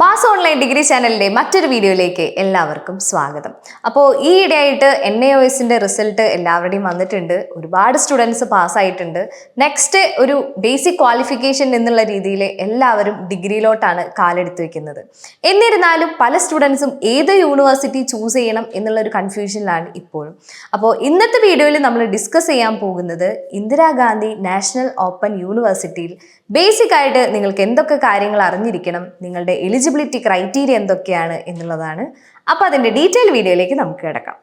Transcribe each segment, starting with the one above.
Bass online degree ചാനലിന്റെ മറ്റൊരു വീഡിയോയിലേക്ക് എല്ലാവർക്കും സ്വാഗതം. അപ്പോൾ ഈ ഇടയായിട്ട് എൻ എ ഒ എസിന്റെ റിസൾട്ട് എല്ലാവരുടെയും വന്നിട്ടുണ്ട്. ഒരുപാട് സ്റ്റുഡൻസ് പാസ്സായിട്ടുണ്ട് നെക്സ്റ്റ് ഒരു ബേസിക് ക്വാളിഫിക്കേഷൻ എന്നുള്ള രീതിയിൽ എല്ലാവരും ഡിഗ്രിയിലോട്ടാണ് കാലെടുത്ത് വെക്കുന്നത്. എന്നിരുന്നാലും പല സ്റ്റുഡൻസും ഏത് യൂണിവേഴ്സിറ്റി ചൂസ് ചെയ്യണം എന്നുള്ള ഒരു കൺഫ്യൂഷനിലാണ് ഇപ്പോഴും. അപ്പോൾ ഇന്നത്തെ വീഡിയോയിൽ നമ്മൾ ഡിസ്കസ് ചെയ്യാൻ പോകുന്നത് ഇന്ദിരാഗാന്ധി നാഷണൽ ഓപ്പൺ യൂണിവേഴ്സിറ്റിയിൽ ബേസിക് ആയിട്ട് നിങ്ങൾക്ക് എന്തൊക്കെ കാര്യങ്ങൾ അറിഞ്ഞിരിക്കണം നിങ്ങളുടെ എലിജിബിലിറ്റി ക്രൈറ്റീരിയ എന്തൊക്കെയാണ് എന്നുള്ളതാണ്. അപ്പോൾ അതിന്റെ ഡീറ്റെയിൽ വീഡിയോയിലേക്ക് നമുക്ക് കിടക്കാം.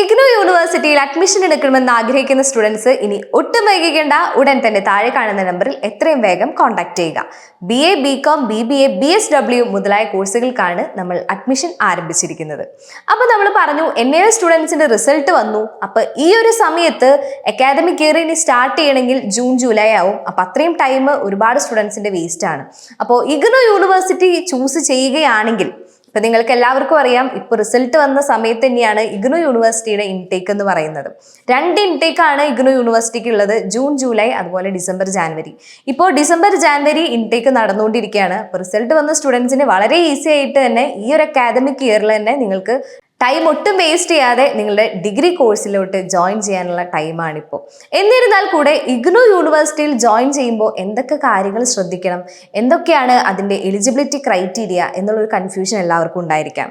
ഇഗ്നോ യൂണിവേഴ്സിറ്റിയിൽ അഡ്മിഷൻ എടുക്കണമെന്ന് ആഗ്രഹിക്കുന്ന സ്റ്റുഡൻസ് ഇനി ഒട്ടും വൈകിക്കേണ്ട. ഉടൻ തന്നെ താഴെ കാണുന്ന നമ്പറിൽ എത്രയും വേഗം കോൺടാക്ട് ചെയ്യുക. B A B com B B A B S W മുതലായ കോഴ്സുകൾക്കാണ് നമ്മൾ അഡ്മിഷൻ ആരംഭിച്ചിരിക്കുന്നത്. അപ്പോൾ നമ്മൾ പറഞ്ഞു എൻ എ സ്റ്റുഡൻസിന്റെ റിസൾട്ട് വന്നു. അപ്പോൾ ഈ ഒരു സമയത്ത് അക്കാദമിക് ഇയർ ഇനി സ്റ്റാർട്ട് ചെയ്യണമെങ്കിൽ ജൂൺ ജൂലൈ ആവും. അപ്പോൾ അത്രയും ടൈം ഒരുപാട് സ്റ്റുഡൻസിന്റെ വേസ്റ്റ് ആണ്. അപ്പോൾ ഇഗ്നോ യൂണിവേഴ്സിറ്റി ചൂസ് ചെയ്യുകയാണെങ്കിൽ ഇപ്പൊ നിങ്ങൾക്ക് എല്ലാവർക്കും അറിയാം ഇപ്പൊ റിസൾട്ട് വന്ന സമയത്ത് തന്നെയാണ് ഇഗ്നു യൂണിവേഴ്സിറ്റിയുടെ ഇൻടേക്ക് എന്ന് പറയുന്നത്. രണ്ട് ഇൻടേക്ക് ആണ് ഇഗ്നു യൂണിവേഴ്സിറ്റിക്ക് ഉള്ളത് ജൂൺ ജൂലൈ അതുപോലെ ഡിസംബർ ജാനുവരി. ഇപ്പോൾ ഡിസംബർ ജാനുവരി ഇൻടേക്ക് നടന്നുകൊണ്ടിരിക്കുകയാണ്. അപ്പോൾ റിസൾട്ട് വന്ന സ്റ്റുഡൻസിന് വളരെ ഈസി ആയിട്ട് തന്നെ ഈ ഒരു അക്കാദമിക് ഇയറിൽ തന്നെ നിങ്ങൾക്ക് ടൈം ഒട്ടും വേസ്റ്റ് ചെയ്യാതെ നിങ്ങളുടെ ഡിഗ്രി കോഴ്സിലോട്ട് ജോയിൻ ചെയ്യാനുള്ള ടൈമാണിപ്പോൾ എന്നിരുന്നാൽ കൂടെ ഇഗ്നു യൂണിവേഴ്സിറ്റിയിൽ ജോയിൻ ചെയ്യുമ്പോൾ എന്തൊക്കെ കാര്യങ്ങൾ ശ്രദ്ധിക്കണം? എന്തൊക്കെയാണ് അതിന്റെ എലിജിബിലിറ്റി ക്രൈറ്റീരിയ എന്നുള്ളൊരു കൺഫ്യൂഷൻ എല്ലാവർക്കും ഉണ്ടായിരിക്കാം.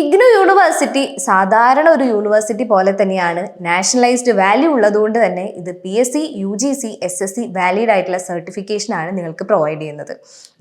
ഇഗ്നു യൂണിവേഴ്സിറ്റി സാധാരണ ഒരു യൂണിവേഴ്സിറ്റി പോലെ തന്നെയാണ് നാഷണലൈസ്ഡ് വാല്യൂ ഉള്ളതുകൊണ്ട് തന്നെ ഇത് P S C U G C S S C valid ആയിട്ടുള്ള സർട്ടിഫിക്കേഷനാണ് നിങ്ങൾക്ക് പ്രൊവൈഡ് ചെയ്യുന്നത്.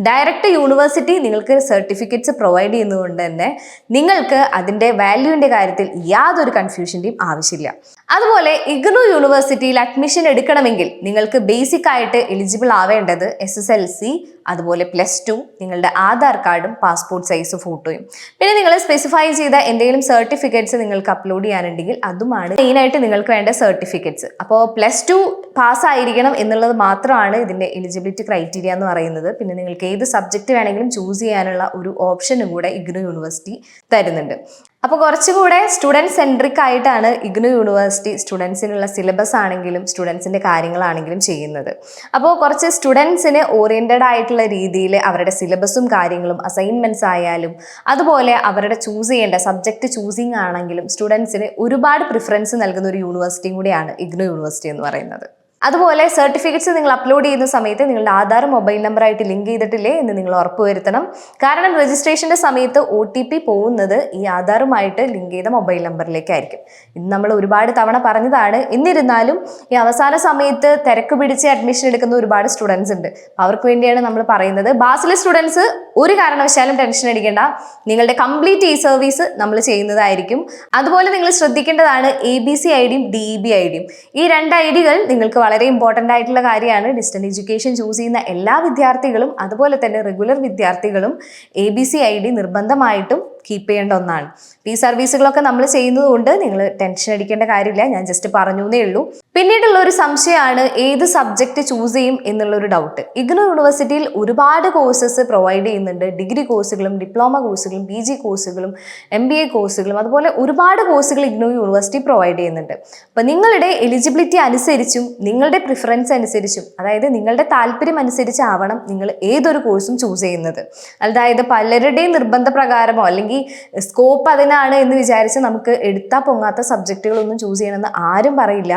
ഡയറക്റ്റ് യൂണിവേഴ്സിറ്റി നിങ്ങൾക്ക് സർട്ടിഫിക്കറ്റ്സ് പ്രൊവൈഡ് ചെയ്യുന്നതുകൊണ്ട് തന്നെ നിങ്ങൾക്ക് അതിന്റെ വാല്യൂവിന്റെ കാര്യത്തിൽ യാതൊരു കൺഫ്യൂഷന്റെയും ആവശ്യമില്ല. അതുപോലെ ഇഗ്നു യൂണിവേഴ്സിറ്റിയിൽ അഡ്മിഷൻ എടുക്കണമെങ്കിൽ നിങ്ങൾക്ക് ബേസിക് ആയിട്ട് എലിജിബിൾ ആവേണ്ടത് എസ് എസ് എൽ സി അതുപോലെ പ്ലസ് ടു നിങ്ങളുടെ ആധാർ കാർഡും പാസ്പോർട്ട് സൈസ് ഫോട്ടോയും പിന്നെ നിങ്ങൾ സ്പെസിഫൈ ചെയ്ത എന്തെങ്കിലും സർട്ടിഫിക്കറ്റ്സ് നിങ്ങൾക്ക് അപ്ലോഡ് ചെയ്യാനുണ്ടെങ്കിൽ അതുമാണ് മെയിനായിട്ട് നിങ്ങൾക്ക് വേണ്ട സർട്ടിഫിക്കറ്റ്സ് അപ്പോൾ പ്ലസ് ടു പാസ്സായിരിക്കണം എന്നുള്ളത് മാത്രമാണ് ഇതിന്റെ എലിജിബിലിറ്റി ക്രൈറ്റീരിയ എന്ന് പറയുന്നത്. പിന്നെ നിങ്ങൾക്ക് ഏത് സബ്ജക്റ്റ് വേണമെങ്കിലും ചൂസ് ചെയ്യാനുള്ള ഒരു ഓപ്ഷനും കൂടെ ഇഗ്നു യൂണിവേഴ്സിറ്റി തരുന്നുണ്ട്. അപ്പോൾ കുറച്ചുകൂടെ സ്റ്റുഡന്റ് സെൻട്രിക് ആയിട്ടാണ് ഇഗ്നു യൂണിവേഴ്സിറ്റി സ്റ്റുഡൻസിനുള്ള സിലബസ് ആണെങ്കിലും സ്റ്റുഡൻസിന്റെ കാര്യങ്ങളാണെങ്കിലും ചെയ്യുന്നത്. അപ്പോൾ കുറച്ച് സ്റ്റുഡൻസിന് ഓറിയന്റഡ് ആയിട്ടുള്ള രീതിയിൽ അവരുടെ സിലബസും കാര്യങ്ങളും അസൈൻമെന്റ്സ് ആയാലും അതുപോലെ അവരുടെ ചൂസ് ചെയ്യേണ്ട സബ്ജക്റ്റ് ചൂസിങ് ആണെങ്കിലും സ്റ്റുഡൻസിന് ഒരുപാട് പ്രിഫറൻസ് നൽകുന്ന ഒരു യൂണിവേഴ്സിറ്റിയും കൂടിയാണ് ഇഗ്നു യൂണിവേഴ്സിറ്റി എന്ന് പറയുന്നത്. അതുപോലെ സർട്ടിഫിക്കറ്റ്സ് നിങ്ങൾ അപ്ലോഡ് ചെയ്യുന്ന സമയത്ത് നിങ്ങളുടെ ആധാർ മൊബൈൽ നമ്പറായിട്ട് ലിങ്ക് ചെയ്തിട്ടില്ലേ എന്ന് നിങ്ങൾ ഉറപ്പുവരുത്തണം കാരണം രജിസ്ട്രേഷന്റെ സമയത്ത് ഒ ടി പി പോകുന്നത് ഈ ആധാറുമായിട്ട് ലിങ്ക് ചെയ്ത മൊബൈൽ നമ്പറിലേക്കായിരിക്കും ഇത് നമ്മൾ ഒരുപാട് തവണ പറഞ്ഞതാണ് എന്നിരുന്നാലും ഈ അവസാന സമയത്ത് തിരക്ക് പിടിച്ച് അഡ്മിഷൻ എടുക്കുന്ന ഒരുപാട് സ്റ്റുഡൻസ് ഉണ്ട്. അവർക്ക് വേണ്ടിയാണ് നമ്മൾ പറയുന്നത്. ബാസിലെ സ്റ്റുഡൻസ് ഒരു കാരണവശാലും ടെൻഷൻ അടിക്കേണ്ട. നിങ്ങളുടെ കംപ്ലീറ്റ് ഈ സർവീസ് നമ്മൾ ചെയ്യുന്നതായിരിക്കും. അതുപോലെ നിങ്ങൾ ശ്രദ്ധിക്കേണ്ടതാണ് എ ബി സി ഐ ഡിയും ഡി ഇ ബി ഐ ഡിയും ഈ രണ്ട് ഐ ഡികൾ നിങ്ങൾക്ക് വളരെ ഇമ്പോർട്ടന്റ് ആയിട്ടുള്ള കാര്യമാണ്. ഡിസ്റ്റന്റ് എഡ്യൂക്കേഷൻ ചൂസ് ചെയ്യുന്ന എല്ലാ വിദ്യാർത്ഥികളും അതുപോലെ തന്നെ റെഗുലർ വിദ്യാർത്ഥികളും A B C I D നിർബന്ധമായിട്ടും കീപ്പ് ചെയ്യേണ്ട ഒന്നാണ്. ഈ സർവീസുകളൊക്കെ നമ്മൾ ചെയ്യുന്നത് കൊണ്ട് നിങ്ങൾ ടെൻഷൻ അടിക്കേണ്ട കാര്യമില്ല. ഞാൻ ജസ്റ്റ് പറഞ്ഞു എന്നേ ഉള്ളൂ. പിന്നീടുള്ള ഒരു സംശയമാണ് ഏത് സബ്ജക്റ്റ് ചൂസ് ചെയ്യും എന്നുള്ളൊരു ഡൗട്ട് ഇഗ്നോ യൂണിവേഴ്സിറ്റിയിൽ ഒരുപാട് കോഴ്സസ് പ്രൊവൈഡ് ചെയ്യുന്നുണ്ട്. ഡിഗ്രി കോഴ്സുകളും ഡിപ്ലോമ കോഴ്സുകളും പി ജി കോഴ്സുകളും എം ബി എ കോഴ്സുകളും അതുപോലെ ഒരുപാട് കോഴ്സുകൾ ഇഗ്നോ യൂണിവേഴ്സിറ്റി പ്രൊവൈഡ് ചെയ്യുന്നുണ്ട്. അപ്പോൾ നിങ്ങളുടെ എലിജിബിലിറ്റി അനുസരിച്ചും നിങ്ങളുടെ പ്രിഫറൻസ് അനുസരിച്ചും അതായത് നിങ്ങളുടെ താല്പര്യം അനുസരിച്ചാവണം നിങ്ങൾ ഏതൊരു കോഴ്സും ചൂസ് ചെയ്യുന്നത്. അതായത് പലരുടെയും നിർബന്ധ പ്രകാരമോ അല്ലെങ്കിൽ സ്കോപ്പ് അതിനാണ് എന്ന് വിചാരിച്ച് നമുക്ക് എടുത്താൽ പൊങ്ങാത്ത സബ്ജക്റ്റുകളൊന്നും ചൂസ് ചെയ്യണമെന്ന് ആരും പറയില്ല.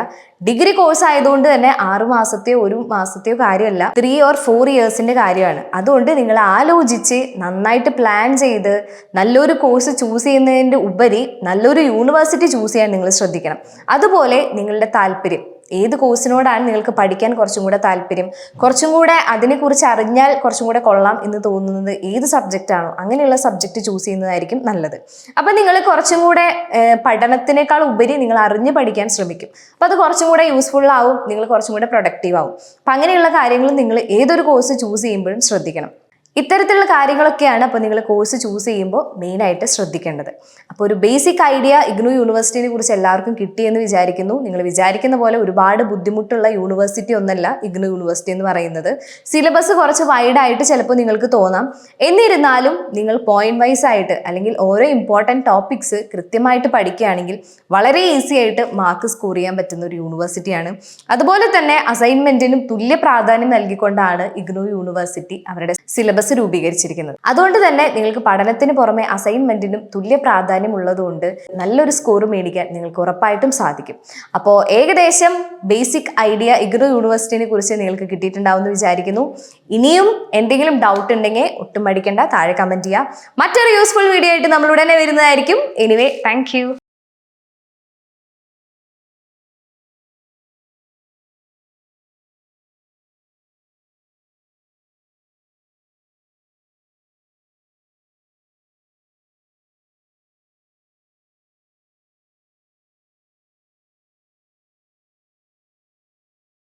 ഡിഗ്രി കോഴ്സ് ആയതുകൊണ്ട് തന്നെ ആറു മാസത്തെയോ ഒരു മാസത്തെയോ കാര്യമല്ല ത്രീ ഓർ ഫോർ ഇയേഴ്സിന്റെ കാര്യമാണ്. അതുകൊണ്ട് നിങ്ങൾ ആലോചിച്ച് നന്നായിട്ട് പ്ലാൻ ചെയ്ത് നല്ലൊരു കോഴ്സ് ചൂസ് ചെയ്യുന്നതിന്റെ ഉപരി നല്ലൊരു യൂണിവേഴ്സിറ്റി ചൂസ് ചെയ്യാൻ നിങ്ങൾ ശ്രദ്ധിക്കണം. അതുപോലെ നിങ്ങളുടെ താല്പര്യം. ഏത് കോഴ്സിനോടാണ് നിങ്ങൾക്ക് പഠിക്കാൻ കുറച്ചും കൂടെ താല്പര്യം? കുറച്ചും കൂടെ അതിനെക്കുറിച്ച് അറിഞ്ഞാൽ കുറച്ചും കൂടെ കൊള്ളാം എന്ന് തോന്നുന്നത് ഏത് സബ്ജക്റ്റ് ആണോ അങ്ങനെയുള്ള സബ്ജക്റ്റ് ചൂസ് ചെയ്യുന്നതായിരിക്കും നല്ലത്. അപ്പം നിങ്ങൾ കുറച്ചും കൂടെ പഠനത്തിനേക്കാൾ ഉപരി നിങ്ങൾ അറിഞ്ഞ് പഠിക്കാൻ ശ്രമിക്കും. അപ്പം അത് കുറച്ചും കൂടെ യൂസ്ഫുൾ ആവും നിങ്ങൾ കുറച്ചും കൂടെ പ്രൊഡക്റ്റീവ് ആവും. അപ്പം അങ്ങനെയുള്ള കാര്യങ്ങളും നിങ്ങൾ ഏതൊരു കോഴ്സ് ചൂസ് ചെയ്യുമ്പോഴും ശ്രദ്ധിക്കണം. ഇത്തരത്തിലുള്ള കാര്യങ്ങളൊക്കെയാണ് അപ്പോൾ നിങ്ങൾ കോഴ്സ് ചൂസ് ചെയ്യുമ്പോൾ മെയിനായിട്ട് ശ്രദ്ധിക്കേണ്ടത്. അപ്പോൾ ഒരു ബേസിക് ഐഡിയ ഇഗ്നു യൂണിവേഴ്സിറ്റിനെ കുറിച്ച് എല്ലാവർക്കും കിട്ടിയെന്ന് വിചാരിക്കുന്നു. നിങ്ങൾ വിചാരിക്കുന്ന പോലെ ഒരുപാട് ബുദ്ധിമുട്ടുള്ള യൂണിവേഴ്സിറ്റി ഒന്നല്ല ഇഗ്നു യൂണിവേഴ്സിറ്റി എന്ന് പറയുന്നത്. സിലബസ് കുറച്ച് വൈഡായിട്ട് ചിലപ്പോൾ നിങ്ങൾക്ക് തോന്നാം. എന്നിരുന്നാലും നിങ്ങൾ പോയിന്റ് വൈസ് ആയിട്ട് അല്ലെങ്കിൽ ഓരോ ഇമ്പോർട്ടന്റ് ടോപ്പിക്സ് കൃത്യമായിട്ട് പഠിക്കുകയാണെങ്കിൽ വളരെ ഈസി ആയിട്ട് മാർക്ക് സ്കോർ ചെയ്യാൻ പറ്റുന്ന ഒരു യൂണിവേഴ്സിറ്റിയാണ് അതുപോലെ തന്നെ അസൈൻമെന്റിനും തുല്യ പ്രാധാന്യം നൽകിക്കൊണ്ടാണ് ഇഗ്നു യൂണിവേഴ്സിറ്റി അവരുടെ സിലബസ് രൂപീകരിച്ചിരിക്കുന്നത്. അതുകൊണ്ട് തന്നെ നിങ്ങൾക്ക് പഠനത്തിന് പുറമെ അസൈൻമെന്റിനും തുല്യ പ്രാധാന്യം ഉള്ളതുകൊണ്ട് നല്ലൊരു സ്കോർ മേടിക്കാൻ നിങ്ങൾക്ക് ഉറപ്പായിട്ടും സാധിക്കും. അപ്പോൾ ഏകദേശം ബേസിക് ഐഡിയ ഇഗ്നു യൂണിവേഴ്സിറ്റിനെ കുറിച്ച് നിങ്ങൾക്ക് കിട്ടിയിട്ടുണ്ടാവുമെന്ന് വിചാരിക്കുന്നു. ഇനിയും എന്തെങ്കിലും ഡൗട്ട് ഉണ്ടെങ്കിൽ ഒട്ടും മടിക്കേണ്ട താഴെ കമന്റ് ചെയ്യുക മറ്റൊരു യൂസ്ഫുൾ വീഡിയോ ആയിട്ട് നമ്മൾ ഉടനെ വരുന്നതായിരിക്കും. Anyway thank